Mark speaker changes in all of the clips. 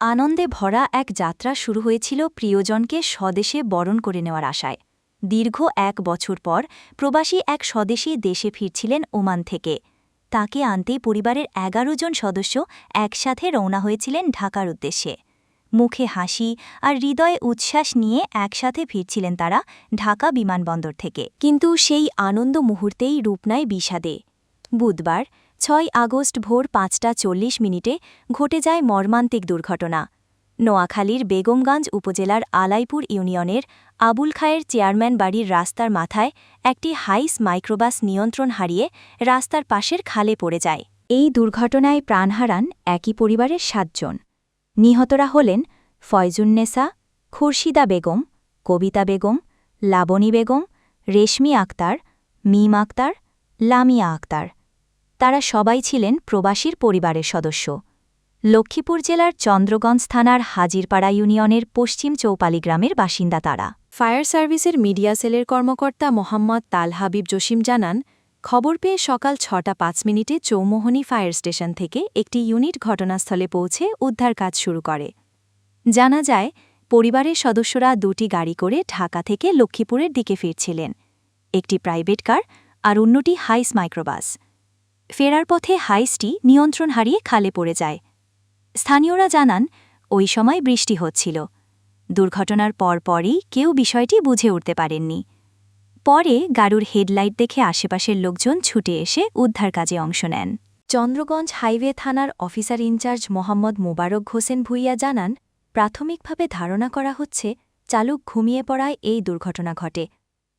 Speaker 1: আনন্দে ভরা এক যাত্রা শুরু হয়েছিল প্রিয়জনকে স্বদেশে বরণ করে নেওয়ার আশায়। দীর্ঘ এক বছর পর প্রবাসী এক স্বদেশী দেশে ফিরছিলেন ওমান থেকে। তাকে আনতে পরিবারের এগারো জন সদস্য একসাথে রওনা হয়েছিলেন ঢাকার উদ্দেশ্যে। মুখে হাসি আর হৃদয়ে উচ্ছ্বাস নিয়ে একসাথে ফিরছিলেন তারা ঢাকা বিমানবন্দর থেকে। কিন্তু সেই আনন্দ মুহূর্তেই রূপ নেয় বিষাদে। বুধবার ছয় আগস্ট ভোর পাঁচটা চল্লিশ মিনিটে ঘটে যায় মর্মান্তিক দুর্ঘটনা। নোয়াখালীর বেগমগঞ্জ উপজেলার আলাইপুর ইউনিয়নের আবুল খায়ের চেয়ারম্যান বাড়ির রাস্তার মাথায় একটি হাইস মাইক্রোবাস নিয়ন্ত্রণ হারিয়ে রাস্তার পাশের খালে পড়ে যায়। এই দুর্ঘটনায় প্রাণ হারান একই পরিবারের সাতজন। নিহতরা হলেন ফয়জুন্নেসা খুরশিদা বেগম, কবিতা বেগম, লাবণী বেগম, রেশমি আক্তার, মিম আক্তার, লামিয়া আক্তার। তারা সবাই ছিলেন প্রবাসীর পরিবারের সদস্য। লক্ষ্মীপুর জেলার চন্দ্রগঞ্জ থানার হাজিরপাড়া ইউনিয়নের পশ্চিম চৌপালি গ্রামের বাসিন্দা তারা। ফায়ার সার্ভিসের মিডিয়া সেলের কর্মকর্তা মোহাম্মদ তাল হাবিব জসিম জানান, খবর পেয়ে সকাল ছটা পাঁচ মিনিটে চৌমোহনী ফায়ার স্টেশন থেকে একটি ইউনিট ঘটনাস্থলে পৌঁছে উদ্ধার কাজ শুরু করে। জানা যায়, পরিবারের সদস্যরা দুটি গাড়ি করে ঢাকা থেকে লক্ষ্মীপুরের দিকে ফিরছিলেন। একটি প্রাইভেট কার আর অন্যটি হাইস মাইক্রোবাস। ফেরার পথে হাইসটি নিয়ন্ত্রণ হারিয়ে খালে পড়ে যায়। স্থানীয়রা জানান, ওই সময় বৃষ্টি হচ্ছিল। দুর্ঘটনার পরপরই কেউ বিষয়টি বুঝে উঠতে পারেননি। পরে গাড়ুর হেডলাইট দেখে আশেপাশের লোকজন ছুটে এসে উদ্ধার কাজে অংশ নেন। চন্দ্রগঞ্জ হাইওয়ে থানার officer in charge Mohammad Mobarak Hossain Bhuiyan জানান, প্রাথমিকভাবে ধারণা করা হচ্ছে, চালক ঘুমিয়ে পড়ায় এই দুর্ঘটনা ঘটে।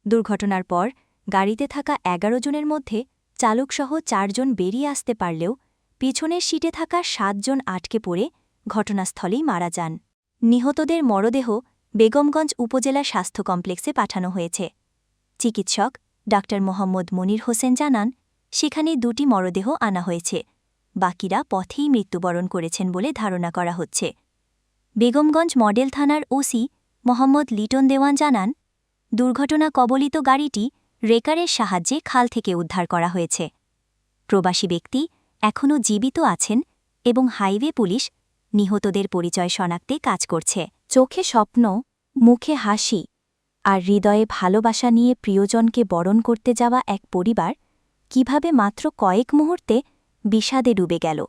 Speaker 1: দুর্ঘটনার পর গাড়িতে থাকা এগারো জনের মধ্যে চালকসহ চারজন বেরিয়ে আসতে পারলেও পিছনের সিটে থাকা সাতজন আটকে পড়ে ঘটনাস্থলেই মারা যান। নিহতদের মরদেহ বেগমগঞ্জ উপজেলা স্বাস্থ্য কমপ্লেক্সে পাঠানো হয়েছে। চিকিৎসক ডা মোহাম্মদ মনির হোসেন জানান, সেখানে দুটি মরদেহ আনা হয়েছে। বাকিরা পথেই মৃত্যুবরণ করেছেন বলে ধারণা করা হচ্ছে। বেগমগঞ্জ মডেল থানার ওসি মোহাম্মদ লিটন দেওয়ান জানান, দুর্ঘটনা কবলিত গাড়িটি রেকারের সাহায্যে খাল থেকে উদ্ধার করা হয়েছে। প্রবাসী ব্যক্তি এখনও জীবিত আছেন এবং হাইওয়ে পুলিশ নিহতদের পরিচয় শনাক্তে কাজ করছে। চোখে স্বপ্ন, মুখে হাসি আর হৃদয়ে ভালোবাসা নিয়ে প্রিয়জনকে বরণ করতে যাওয়া এক পরিবার কীভাবে মাত্র কয়েক মুহূর্তে বিষাদে ডুবে গেল।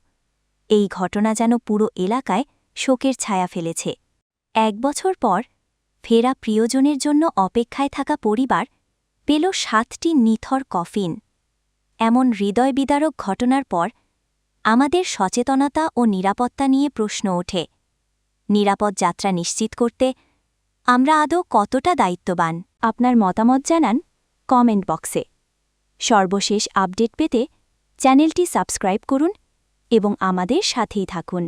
Speaker 1: এই ঘটনা যেন পুরো এলাকায় শোকের ছায়া ফেলেছে। এক বছর পর ফেরা প্রিয়জনের জন্য অপেক্ষায় থাকা পরিবার পেল সাতটি নিথর কফিন। এমন হৃদয় বিদারক ঘটনার পর আমাদের সচেতনতা ও নিরাপত্তা নিয়ে প্রশ্ন ওঠে। নিরাপদ যাত্রা নিশ্চিত করতে আমরা আদৌ কতটা দায়িত্ববান? আপনার মতামত জানান কমেন্ট বক্সে। সর্বশেষ আপডেট পেতে চ্যানেলটি সাবস্ক্রাইব করুন এবং আমাদের সাথেই থাকুন।